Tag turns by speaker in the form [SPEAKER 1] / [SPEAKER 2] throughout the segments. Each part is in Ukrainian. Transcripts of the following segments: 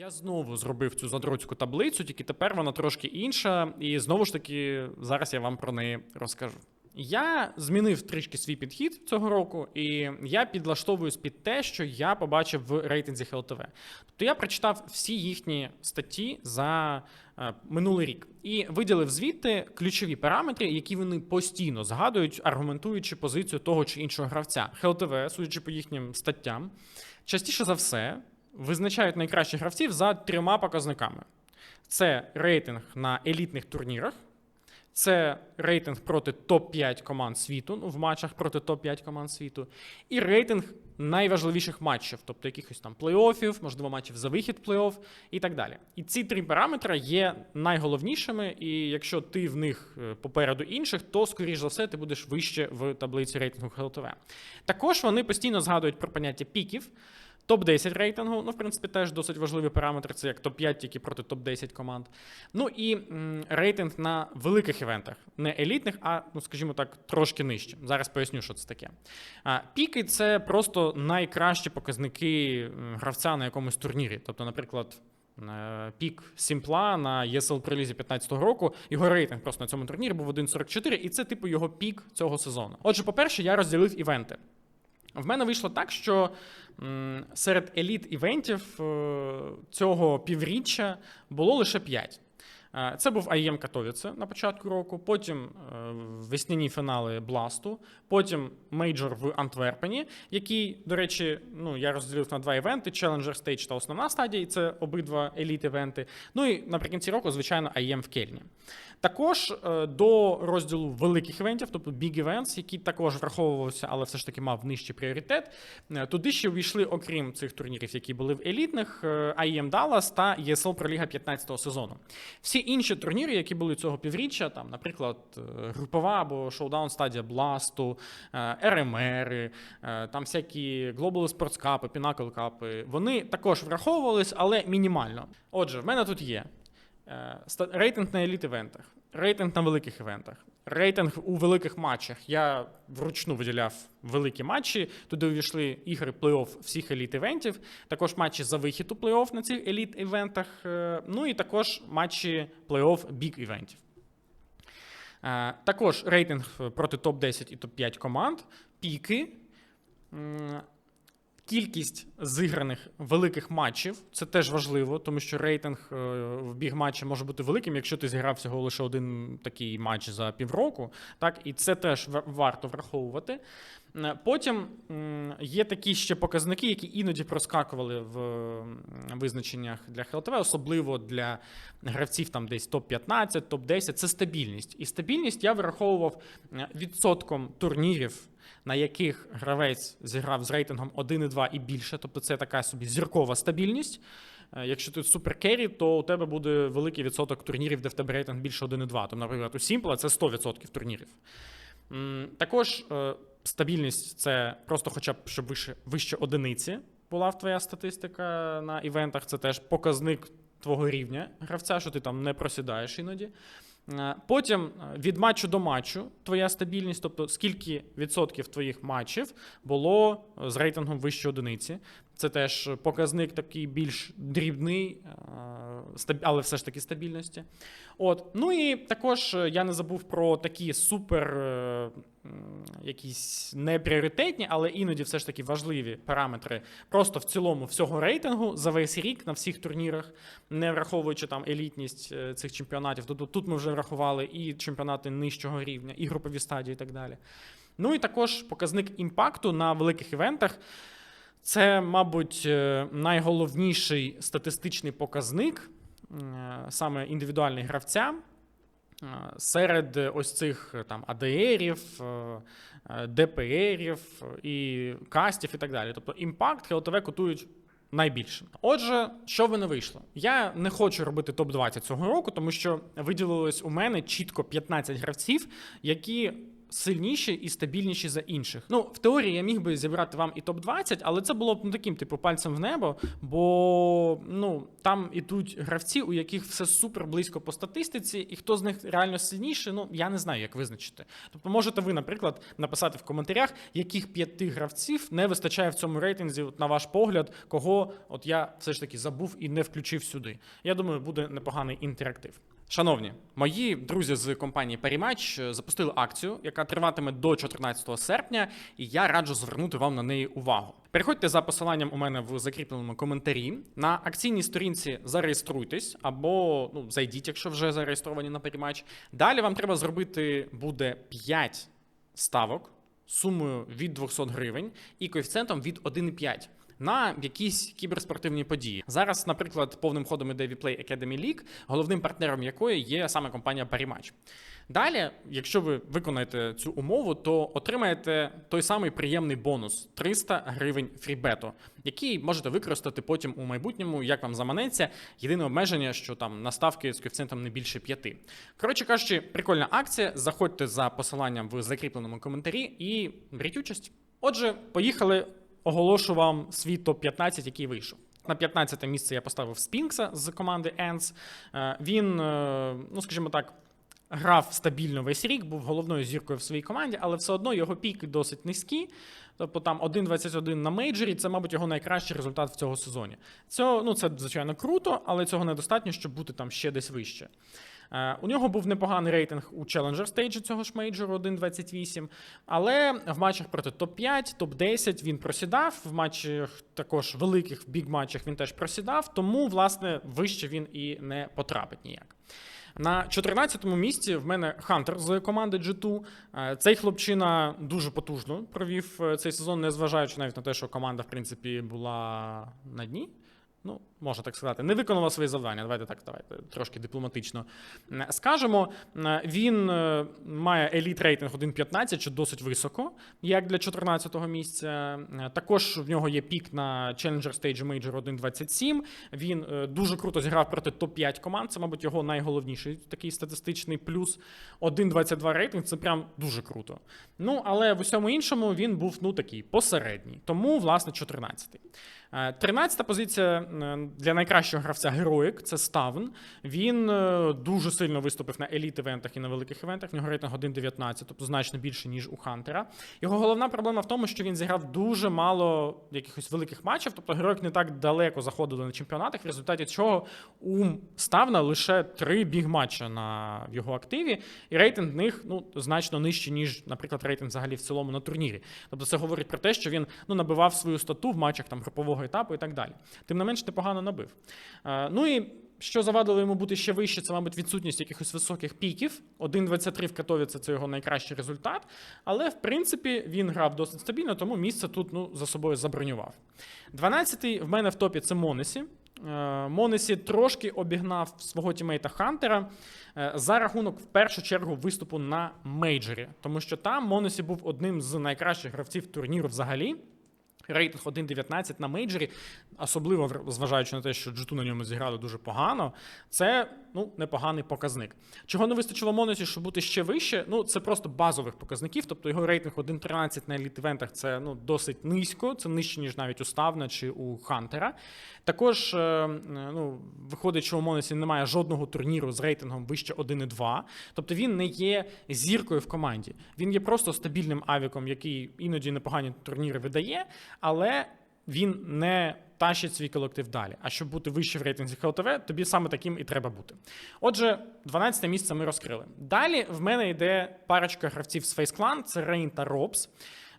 [SPEAKER 1] Я знову зробив цю задроцьку таблицю, тільки тепер вона трошки інша, і знову ж таки зараз я вам про неї розкажу. Я змінив трішки свій підхід цього року, і я підлаштовуюсь під те, що я побачив в рейтинзі HLTV. Тобто я прочитав всі їхні статті за е, минулий рік і виділив звідти ключові параметри, які вони постійно згадують, аргументуючи позицію того чи іншого гравця. HLTV, судячи по їхнім статтям, частіше за все визначають найкращих гравців за трьома показниками: це рейтинг на елітних турнірах. Це рейтинг проти топ-5 команд світу, ну, в матчах проти топ-5 команд світу, і рейтинг найважливіших матчів, тобто якихось там плей-оффів, можливо, матчів за вихід плей-офф і так далі. І ці три параметри є найголовнішими, і якщо ти в них е, попереду інших, то, скоріш за все, ти будеш вище в таблиці рейтингу ХЛТВ. Також вони постійно згадують про поняття піків. Топ-10 рейтингу, ну, в принципі, теж досить важливі параметри, це як топ-5 тільки проти топ-10 команд. Ну і м, рейтинг на великих івентах, не елітних, а, ну, скажімо так, трошки нижче. Зараз поясню, що це таке. А, піки це просто найкращі показники гравця на якомусь турнірі. Тобто, наприклад. е, Пік Сімпла на ESL прелізі 15-го року. Його рейтинг просто на цьому турнірі був 1.44, і це типу його пік цього сезону. Отже, по-перше, я розділив івенти. В мене вийшло так, що серед еліт івентів е, цього півріччя було лише 5. Е, Це був IEM Катовіце на початку року, потім е, весняні фінали Бласту, потім мейджор в Антверпені, який, до речі, ну я розділив на два івенти: Challenger Stage та основна стадія, і це обидва еліт-івенти. Ну і наприкінці року, звичайно, IEM в Кельні. Також е, до розділу великих івентів, тобто Big Events, які також враховувався, але все ж таки мав нижчий пріоритет. Туди ще увійшли, окрім цих турнірів, які були в елітних, IEM Dallas та ESL Liga 15-го сезону. Всі інші турніри, які були цього півріччя, там, наприклад, е, групова або шоудаун стадія Бласту, е, РМР, е, там всякі Global Sports Cup, Pinnacle Cup, вони також враховувались, але мінімально. Отже, в мене тут є рейтинг на еліт-івентах, рейтинг на великих івентах, рейтинг у великих матчах. Я вручну виділяв великі матчі. Туди увійшли ігри плей-офф всіх еліт-івентів, також матчі за вихід у плей-офф на цих еліт-івентах, е, ну і також матчі плей-офф бік-івентів. Е, Також рейтинг проти топ-10 і топ-5 команд, піки, кількість зіграних великих матчів. Це теж важливо, тому що рейтинг е, в біг-матчі може бути великим, якщо ти зіграв всього лише один такий матч за півроку. Так, і це теж ва- варто враховувати. Е, Потім є такі ще показники, які іноді проскакували в визначеннях для ХЛТВ, особливо для гравців там десь топ-15, топ-10. Це стабільність. І стабільність я враховував е, відсотком турнірів, на яких гравець зіграв з рейтингом 1,2 і більше. Тобто це така собі зіркова стабільність. Е, Якщо ти суперкері, то у тебе буде великий відсоток турнірів, де в тебе рейтинг більше 1,2. Тобто, наприклад, у Сімпла це 100% турнірів. Також е, стабільність це просто хоча б щоб вище, вище одиниці була в твоя статистика на івентах. Це теж показник твого рівня гравця, що ти там не просідаєш іноді. Е, Потім е, від матчу до матчу твоя стабільність, тобто скільки відсотків твоїх матчів було е, з рейтингом вище одиниці. Це теж показник такий більш дрібний, е, але все ж таки стабільності. От. Ну і також е, я не забув про такі супер е, якісь не пріоритетні, але іноді все ж таки важливі параметри просто в цілому всього рейтингу за весь рік на всіх турнірах, не враховуючи там елітність цих чемпіонатів. Тут, тут ми вже врахували і чемпіонати нижчого рівня, і групові стадії, і так далі. Ну і також показник імпакту на великих івентах. Це, мабуть, е, найголовніший статистичний показник е, саме індивідуальних гравця. е, Серед ось цих там АДРів, ДПРів і кастів і так далі. Тобто імпакт ХЛТВ котують найбільше. Отже, що в мене вийшло? Я не хочу робити топ-20 цього року, тому що виділилось у мене чітко 15 гравців, які сильніші і стабільніші за інших. Ну, в теорії я міг би зібрати вам і топ-20, але це було б ну, таким, типу, пальцем в небо, бо ну, там ідуть гравці, у яких все супер близько по статистиці, і хто з них реально сильніший, ну я не знаю, як визначити. Тобто, можете ви, наприклад, написати в коментарях, яких п'яти гравців не вистачає в цьому рейтинзі, на ваш погляд, кого от я все ж таки забув і не включив сюди. Я думаю, буде непоганий інтерактив. Шановні, мої друзі з компанії Parimatch запустили акцію, яка триватиме до 14 серпня, і я раджу звернути вам на неї увагу. Переходьте за посиланням у мене в закріпленому коментарі. На акційній сторінці зареєструйтесь або ну, зайдіть, якщо вже зареєстровані на Parimatch. Далі вам треба зробити буде 5 ставок сумою від 200 гривень і коефіцієнтом від 1,5 на якісь кіберспортивні події. Зараз, наприклад, повним ходом іде Vplay Academy League, головним партнером якої є саме компанія Parimatch. Далі, якщо ви виконаєте цю умову, то отримаєте той самий приємний бонус 300 гривень фрібету, який можете використати потім у майбутньому, як вам заманеться. Єдине обмеження, що там наставки з коефіцієнтом не більше 5. Коротше кажучи, прикольна акція. Заходьте за посиланням в закріпленому коментарі і беріть участь. Отже, поїхали. Оголошу вам свій топ-15, який вийшов. На 15 місце я поставив Спінкса з команди Ends. Е, Він, е, ну скажімо так, грав стабільно весь рік, був головною зіркою в своїй команді, але все одно його піки досить низькі. Тобто там 1.21 на мейджорі це, мабуть, його найкращий результат в цьому сезоні. Цього, ну, це, звичайно, круто, але цього недостатньо, щоб бути там ще десь вище. Е, У нього був непоганий рейтинг у Challenger стейджі цього ж мейджору 1.28, але в матчах проти топ-5, топ-10 він просідав, в матчах також великих біг-матчах він теж просідав, тому, власне, вище він і не потрапить ніяк. На 14-му місці в мене Хантер з команди G2. Е, Цей хлопчина дуже потужно провів е, цей сезон, незважаючи навіть на те, що команда, в принципі, була на дні. Ну, можна так сказати, не виконала свої завдання. Давайте так, давайте трошки дипломатично скажемо. Він е, має еліт рейтинг 1.15, що досить високо, як для 14-го місця. Також в нього є пік на Challenger Stage Major 1.27. Він е, дуже круто зіграв проти топ-5 команд. Це, мабуть, його найголовніший такий статистичний плюс. 1.22 рейтинг це прям дуже круто. Ну, але в усьому іншому він був ну такий посередній. Тому, власне, 14-й. Е, 13-та позиція е, для найкращого гравця Героїк це Ставн. Він е, дуже сильно виступив на еліт-івентах і на великих івентах. В нього рейтинг 1.19, тобто значно більше, ніж у Хантера. Його головна проблема в тому, що він зіграв дуже мало якихось великих матчів, тобто Героїк не так далеко заходили на чемпіонатах, в результаті чого у Ставна лише три біг-матча на в його активі, і рейтинг в них ну, значно нижчий, ніж, наприклад, рейтинг взагалі в цілому на турнірі. Тобто це говорить про те, що він ну, набивав свою стату в матчах там групового етапу і так далі. Тим не менш, непогано набив. Е, ну і що завадило йому бути ще вище, це, мабуть, відсутність якихось високих піків. 1.23 в Катовіці це його найкращий результат. Але, в принципі, він грав досить стабільно, тому місце тут ну, за собою забронював. 12-й в мене в топі це Монесі. Е, Монесі трошки обігнав свого тімейта Хантера е, за рахунок в першу чергу виступу на мейджорі, тому що там Монесі був одним з найкращих гравців турніру взагалі. Рейтинг 1.19 на мейджорі, особливо зважаючи на те, що G2 на ньому зіграли дуже погано, це ну, непоганий показник. Чого не вистачило Монесі, щоб бути ще вище? Ну, це просто базових показників. Тобто його рейтинг 1.13 на еліт-івентах це ну, досить низько, це нижче, ніж навіть у Ставна чи у Хантера. Також е, ну, виходить, що у Монесі немає жодного турніру з рейтингом вище 1.2. Тобто він не є зіркою в команді. Він є просто стабільним авіком, який іноді непогані турніри видає, але він не тащить свій колектив далі. А щоб бути вище в рейтинзі ХЛТВ, тобі саме таким і треба бути. Отже, 12 місце ми розкрили. Далі в мене йде парочка гравців з Face Clan, це Рейн та Робс.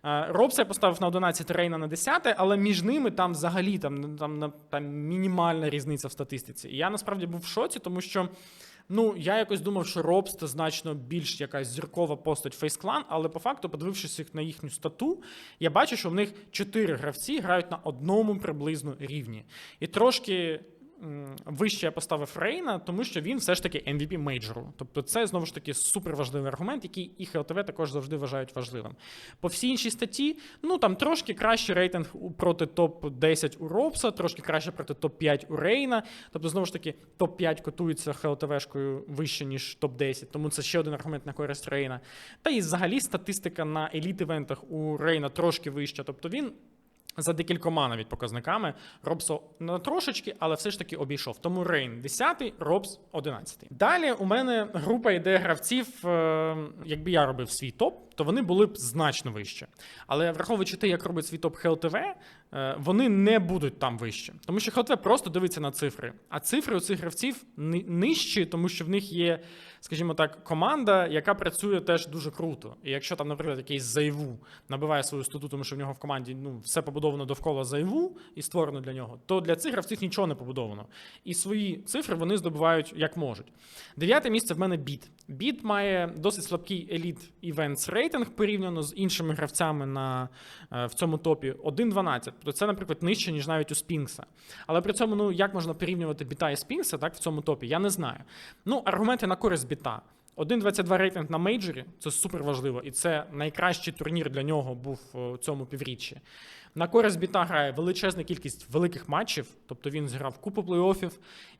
[SPEAKER 1] Е, Робса я поставив на 11, Рейна на 10, але між ними там взагалі там, там, там, там мінімальна різниця в статистиці. І я насправді був в шоці, тому що. Ну, я якось думав, що Робс це значно більш якась зіркова постать фейсклан, але по факту, подивившись їх на їхню стату, я бачу, що в них чотири гравці грають на одному приблизно рівні. І трошки вище я поставив Рейна, тому що він все ж таки MVP мейджору. Тобто це знову ж таки суперважливий аргумент, який і ХЛТВ також завжди вважають важливим. По всій іншій статті, ну там трошки кращий рейтинг проти топ-10 у Робса, трошки краще проти топ-5 у Рейна. Тобто, знову ж таки, топ-5 котується ХЛТВшкою вище, ніж топ-10, тому це ще один аргумент на користь Рейна. Та і взагалі статистика на еліт-івентах у Рейна трошки вища. Тобто він за декількома навіть показниками Робсо на трошечки, але все ж таки обійшов. Тому Рейн 10, Робс 11. Далі у мене група йде гравців. е, Якби я робив свій топ, то вони були б значно вище. Але враховуючи те, як робить свій топ ХЛТВ, е, вони не будуть там вище. Тому що ХЛТВ просто дивиться на цифри. А цифри у цих гравців нижчі, тому що в них є, скажімо так, команда, яка працює теж дуже круто. І якщо там, наприклад, якийсь зайву набиває свою стату, тому що в нього в команді ну, все побудовано довкола зайву і створено для нього, то для цих гравців нічого не побудовано. І свої цифри вони здобувають як можуть. Дев'яте місце в мене біт. Біт має досить слабкий еліт Events рейтинг порівняно з іншими гравцями на, е, в цьому топі 1.12. Тобто це, наприклад, нижче, ніж навіть у Спінкса. Але при цьому, ну як можна порівнювати біта і Спінкса так, в цьому топі, я не знаю. Ну, аргументи на користь біта. 1.22 рейтинг на мейджорі це супер важливо, і це найкращий турнір для нього був у цьому півріччі. На користь біта грає величезна кількість великих матчів, тобто він зіграв купу плей-офів,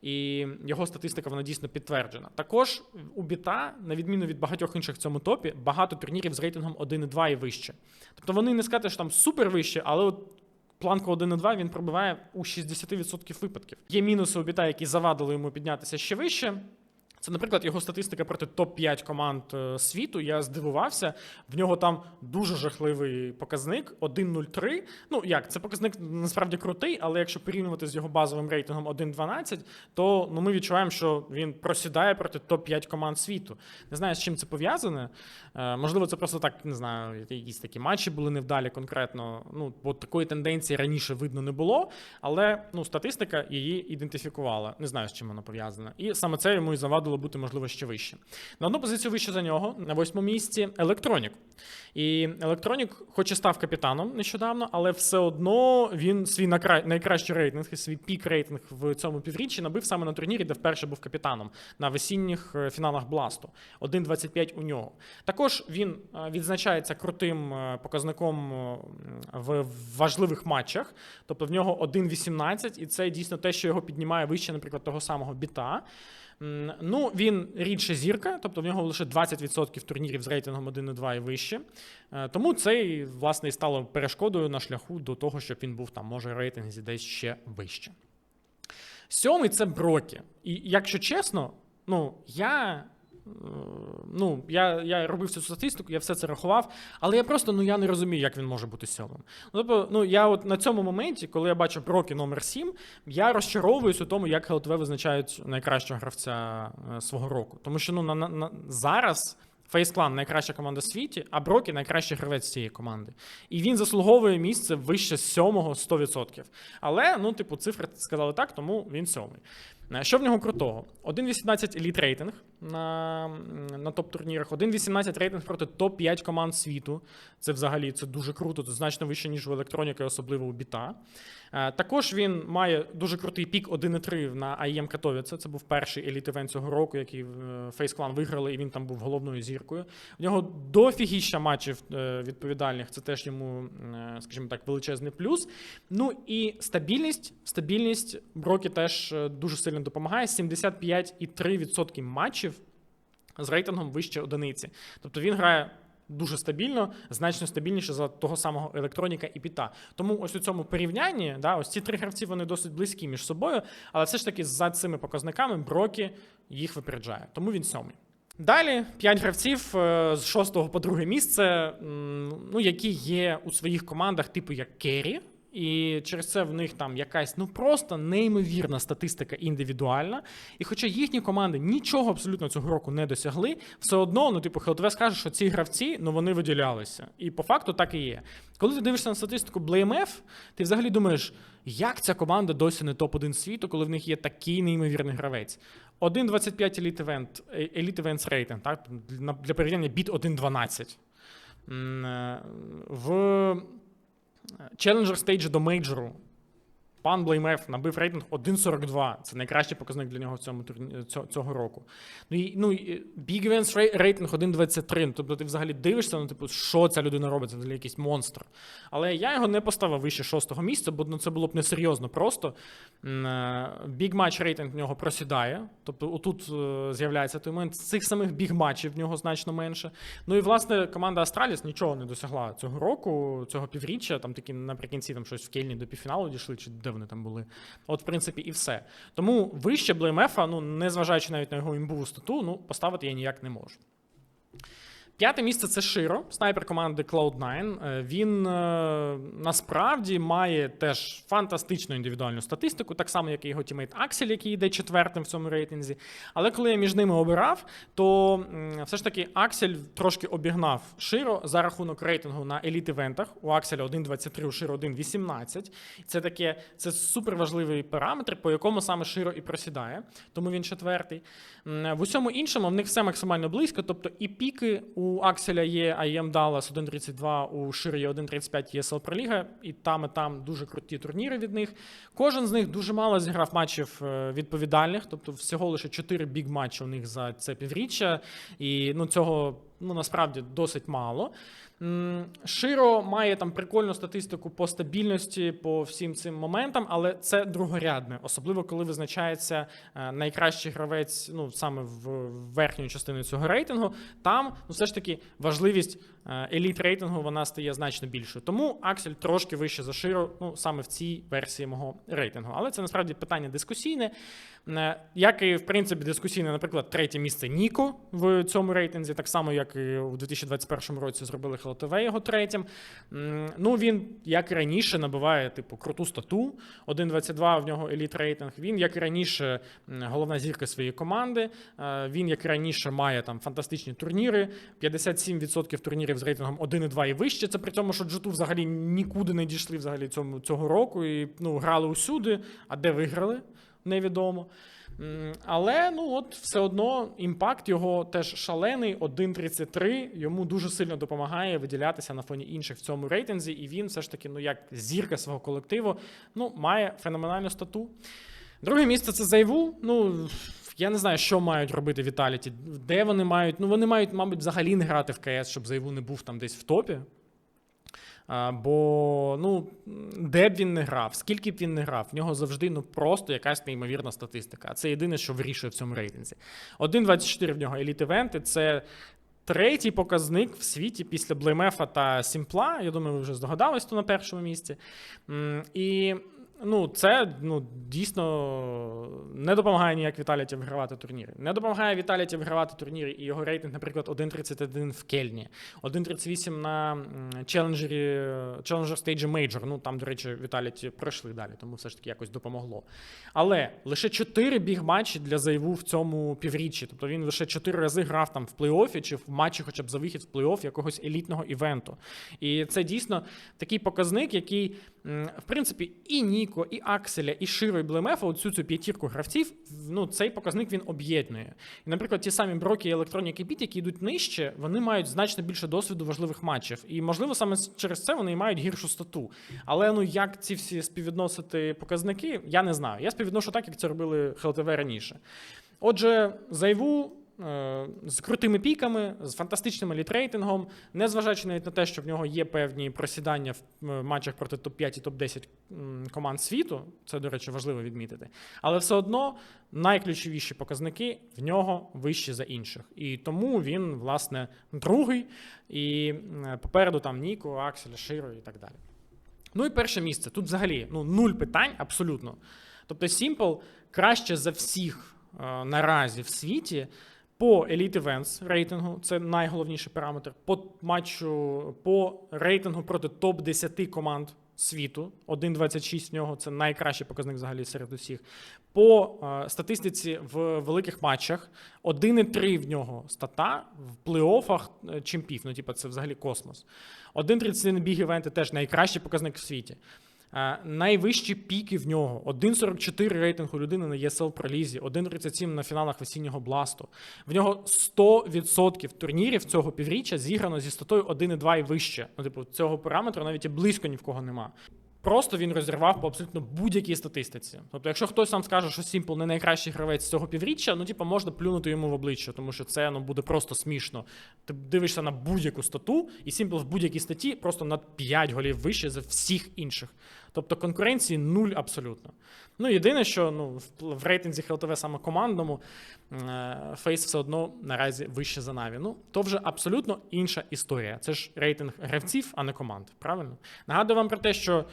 [SPEAKER 1] і його статистика вона дійсно підтверджена. Також у біта, на відміну від багатьох інших в цьому топі, багато турнірів з рейтингом 1.2 і вище. Тобто вони не сказати, що там супер вище, але от планку 1.2 він пробиває у 60% випадків. Є мінуси у біта, які завадили йому піднятися ще вище. Це, наприклад, його статистика проти топ-5 команд е, світу. Я здивувався. В нього там дуже жахливий показник 1.03. Ну як, це показник насправді крутий, але якщо порівнювати з його базовим рейтингом 1.12, то ну, ми відчуваємо, що він просідає проти топ-5 команд світу. Не знаю, з чим це пов'язане. Е, можливо, це просто так, не знаю, якісь такі матчі були невдалі конкретно. Ну, бо такої тенденції раніше видно не було, але ну, статистика її ідентифікувала. Не знаю, з чим вона пов'язана. І саме це йому і завадило бути, можливо, ще вище. На одну позицію вище за нього, на восьмому місці, Електронік. І Електронік, хоч і став капітаном нещодавно, але все одно він свій найкращий рейтинг свій пік рейтинг в цьому півріччі набив саме на турнірі, де вперше був капітаном на весінніх е, фіналах Бласту. 1.25 у нього. Також він е, відзначається крутим е, показником в важливих матчах. Тобто в нього 1.18, і це дійсно те, що його піднімає вище, наприклад, того самого біта. Ну, він рідше зірка, тобто в нього лише 20% турнірів з рейтингом 1.2 і вище. Е, Тому це власне і стало перешкодою на шляху до того, щоб він був там, може, рейтинг десь ще вище. Сьомий це Брокі. І якщо чесно, ну я. Ну, я, я робив цю статистику, я все це рахував, але я просто ну я не розумію, як він може бути сьомим. Ну, тобто, ну я от на цьому моменті, коли я бачу Брокі номер 7, я розчаровуюсь у тому, як ХЛТВ визначають найкращого гравця е, свого року. Тому що ну на, на, на зараз. Face Clan найкраща команда в світі, а Брокі найкращий гравець цієї команди. І він заслуговує місце вище сьомого 100%. Але, ну, типу, цифри сказали так, тому він сьомий. Е, Що в нього крутого? 1.18 еліт рейтинг на, на топ-турнірах, 1.18 рейтинг проти топ-5 команд світу. Це взагалі це дуже круто, це значно вище, ніж у електроніки, особливо у біта. Е, Також він має дуже крутий пік 1.3 на IEM Катовіце. Це був перший еліт івент цього року, який е, Face Clan виграли, і він там був головною зіркою. В нього дофігіща матчів відповідальних. Це теж йому, скажімо так, величезний плюс. Ну і стабільність. Стабільність Брокі теж дуже сильно допомагає. 75,3% матчів з рейтингом вище одиниці. Тобто він грає. Дуже стабільно, значно стабільніше за того самого електроніка і піта. Тому ось у цьому порівнянні, да, ось ці три гравці вони досить близькі між собою, але все ж таки за цими показниками Брокі їх випереджає. Тому він сьомий. Далі п'ять гравців е, з шостого по друге місце, ну, які є у своїх командах, типу як Керрі. І через це в них там якась ну просто неймовірна статистика індивідуальна. І хоча їхні команди нічого абсолютно цього року не досягли, все одно, ну типу, ХЛТВ скаже, що ці гравці ну вони виділялися. І по факту так і є. Коли ти дивишся на статистику BlameF, ти взагалі думаєш, як ця команда досі не топ-1 світу, коли в них є такий неймовірний гравець. 1.25 Elite Event, е, Elite Events Rating, так? Для для порівняння біт 1.12. Е, В Challenger Stage до мейджору Пан Блеймеф набив рейтинг 1.42. Це найкращий показник для нього в цьому цього, року. Ну і ну і Big рейтинг 1.23. Ну, Тобто ти взагалі дивишся, ну типу, що ця людина робить, це взагалі якийсь монстр. Але я його не поставив вище шостого місця, бо ну, це було б несерйозно просто. Е, Big Match рейтинг в нього просідає. Тобто, отут е, з'являється той момент. Цих самих біг матчів в нього значно менше. Ну і власне команда Астраліс нічого не досягла цього року, цього півріччя. Там такі наприкінці там щось в Кельні до півфіналу дійшли, чи де вони там були. От, в принципі, і все. Тому вище Блеймефа, ну незважаючи навіть на його імбову стату, ну поставити я ніяк не можу. П'яте місце це Широ, снайпер команди Cloud9. Е, Він е, насправді має теж фантастичну індивідуальну статистику, так само, як і його тімейт Аксель, який йде четвертим в цьому рейтинзі. Але коли я між ними обирав, то все ж таки Аксель трошки обігнав Широ за рахунок рейтингу на еліт-івентах. У Акселя 1.23, у Широ 1.18. Це таке це супер важливий параметр, по якому саме Широ і просідає, тому він четвертий. В усьому іншому в них все максимально близько, тобто і піки у Акселя є IEM Dallas 1.32, у Ширі є 1.35 є Проліга, і там, і там дуже круті турніри від них. Кожен з них дуже мало зіграв матчів е, відповідальних, тобто всього лише 4 біг матчі у них за це півріччя, і ну цього ну насправді досить мало. Широ має там прикольну статистику по стабільності, по всім цим моментам, але це другорядне, особливо коли визначається е, найкращий гравець, ну саме в верхньої частини цього рейтингу. Там ну все ж таки важливість е, еліт рейтингу вона стає значно більшою. Тому Аксель трошки вище за Широ, ну саме в цій версії мого рейтингу. Але це насправді питання дискусійне. Е, Як і в принципі дискусійне, наприклад, третє місце Ніко в цьому рейтинзі, так само як і у 2021 році зробили ХЛТВ його третім. Ну він як і раніше набиває типу круту стату. 1.22 в нього еліт рейтинг. Він як і раніше головна зірка своєї команди. Е, Він як і раніше має там фантастичні турніри. 57% турнірів з рейтингом 1.2 і вище. Це при тому, що G2 взагалі нікуди не дійшли взагалі цього року і ну грали усюди. А де виграли? Невідомо. Але ну от все одно імпакт його теж шалений, 1.33. Йому дуже сильно допомагає виділятися на фоні інших в цьому рейтинзі, і він все ж таки, ну як зірка свого колективу, ну має феноменальну стату. Друге місце це Зайву. Ну я не знаю, що мають робити Віталіті. Де вони мають? Ну вони мають, мабуть, взагалі не грати в КС, щоб Зайву не був там десь в топі. Бо ну, де б він не грав, скільки б він не грав, в нього завжди ну, просто якась неймовірна статистика. А це єдине, що вирішує в цьому рейтинзі. 1.24 в нього еліт-івенти. Це третій показник в світі після Блеймефа та Сімпла. Я думаю, ви вже здогадались, то на першому місці. І ну, це ну, дійсно не допомагає ніяк Віталіті вигравати турніри. Не допомагає Віталіті вигравати турніри і його рейтинг, наприклад, 1.31 в Кельні, 1.38 на челенджері Challenger Stage Major. Ну там, до речі, Віталіті пройшли далі, тому все ж таки якось допомогло. Але лише 4 біг-матчі для Зайву в цьому півріччі. Тобто він лише 4 рази грав там в плей-офі чи в матчі, хоча б за вихід в плей-офф якогось елітного івенту. І це дійсно такий показник, який, в принципі, і Ніко, і Акселя, і Широ, і Блемефа, оцю цю п'ятірку гравців, ну цей показник він об'єднує. І, наприклад, ті самі Брокі і і Beat, які йдуть нижче, вони мають значно більше досвіду важливих матчів. І, можливо, саме через це вони мають гіршу стату. Але ну як ці всі співвідносити показники, я не знаю. Я співвідношу так, як це робили ХЛТВ раніше. Отже, зайву. Е, З крутими піками, з фантастичним елітрейтингом, незважаючи навіть на те, що в нього є певні просідання в матчах проти топ-5 і топ-10 команд світу, це, до речі, важливо відмітити. Але все одно найключовіші показники в нього вищі за інших. І тому він, власне, другий, і попереду там Ніко, Аксель, Широ і так далі. Ну і перше місце. Тут взагалі ну, нуль питань абсолютно. Тобто Simple краще за всіх е, наразі в світі по Elite Events рейтингу, це найголовніший параметр, по матчу, по рейтингу проти топ-10 команд світу. 1.26 в нього це найкращий показник взагалі серед усіх. По е, статистиці в великих матчах 1.3 в нього стата в плей-оффах е, чемпів. Ну, типу, це взагалі космос. 1.31 біг івенти теж найкращий показник в світі. Найвищі піки в нього 1.44 рейтинг у людини на ESL пролізі, 1.37 на фіналах весіннього бласту. В нього 100% турнірів цього півріччя зіграно зі статою 1.2 і вище. Ну, типу, цього параметру навіть і близько ні в кого нема. Просто він розірвав по абсолютно будь-якій статистиці. Тобто, якщо хтось нам скаже, що Сімпл не найкращий гравець цього півріччя, ну типу, можна плюнути йому в обличчя, тому що це ну буде просто смішно. Ти дивишся на будь-яку стату, і Сімпл в будь-якій статті просто на 5 голів вище за всіх інших. Тобто конкуренції нуль абсолютно. Ну, єдине, що ну, в, рейтинзі ХЛТВ саме командному Фейс все одно наразі вище за Наві. Ну, то вже абсолютно інша історія. Це ж рейтинг гравців, а не команд. Правильно? Нагадую вам про те, що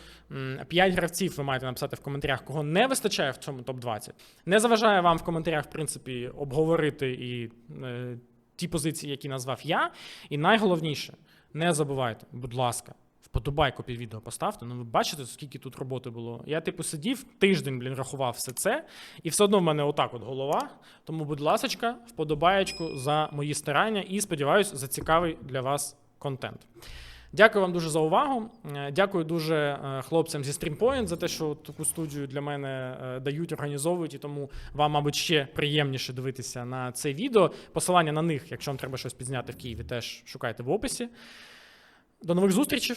[SPEAKER 1] 5 гравців ви маєте написати в коментарях, кого не вистачає в цьому топ-20. Не заважає вам в коментарях, в принципі, обговорити і е, ті позиції, які назвав я. І найголовніше, не забувайте, будь ласка. Вподобайку під відео поставте. Ну, ви бачите, скільки тут роботи було. Я, типу, сидів тиждень, блін, рахував все це, і все одно в мене отак от голова. Тому, будь ласочка, вподобаєчку за мої старання і сподіваюся, за цікавий для вас контент. Дякую вам дуже за увагу. Е, Дякую дуже е, хлопцям зі StreamPoint за те, що таку студію для мене е, дають, організовують, і тому вам, мабуть, ще приємніше дивитися на це відео. Посилання на них, якщо вам треба щось підзняти в Києві, теж шукайте в описі. До нових зустрічей.